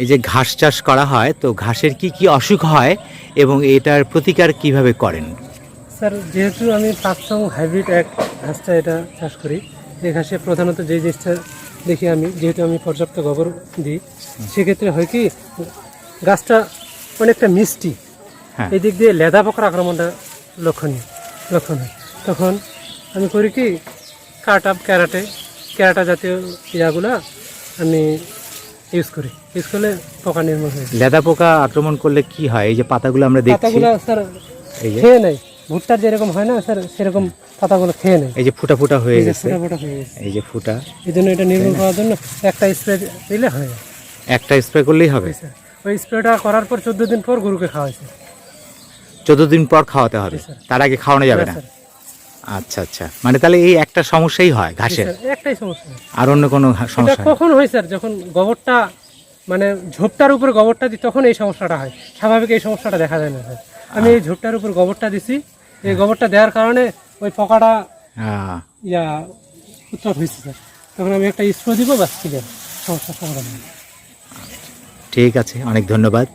এই যে ঘাস চাষ করা হয় তো ঘাসের কি কি অসুখ হয় এবং এটার প্রতিকার কীভাবে করেন? স্যার যেহেতু আমি পাকসং হাইব্রিড এক ঘাসটা এটা চাষ করি যে ঘাসে প্রধানত যে জিনিসটা দেখি আমি যেহেতু আমি পর্যাপ্ত গোবর দিই সেক্ষেত্রে হয় কি গাছটা অনেকটা মিষ্টি। হ্যাঁ। এই দিক দিয়ে লেদা পোকার আক্রমণটা লক্ষণীয় লক্ষণ হয় তখন আমি করি কি কাট আপ ক্যারাটে ক্যারাটা জাতীয় ইয়াগুলা আমি ইউজ করি। ইউজ করলে পোকা নির্মূল হয়ে লেদা পোকা আক্রমণ করলে কি হয়? এই যে পাতাগুলো আমরা দেখছি। পাতাগুলো স্যার এই খেয়ে নেয়। ভুট্টার যেরকম হয় না স্যার সেরকম পাতাগুলো খেয়ে নেয়। এই যে ফুটা ফুটা হয়ে গেছে। ফোটা ফোটা হয়ে গেছে। এই যে ফুটা। এই জন্য এটা নির্মূল করার জন্য একটা স্প্রে দিলে হয়। একটা স্প্রে করলেই হবে? স্যার। ওই স্প্রেটা করার পর চোদ্দ দিন পর গরুকে খাওয়াইছে চোদ্দ দিন পর খাওয়াতে হবে। স্যার। তার আগে খাওয়ানো যাবে না আচ্ছা আচ্ছা। মানে তাহলে এই একটা সমস্যাই হয় ঘাসের? একটাই সমস্যা। আর অন্য কোনো সমস্যা কখন হয় স্যার? যখন গোবরটা মানে ঝোপটার উপর গোবরটা দিই তখন এই সমস্যাটা হয়। স্বাভাবিক এই সমস্যাটা দেখা যায় না স্যার। আমি এই ঝোপটার উপর গোবরটা দিছি। এই গোবরটা দেওয়ার কারণে ওই পোকাটা ইয়া উৎপাদ হয়েছে স্যার। তখন আমি একটা স্প্রে দিব বাস ক্লিয়ার সমস্যার সমাধান ঠিক আছে অনেক ধন্যবাদ।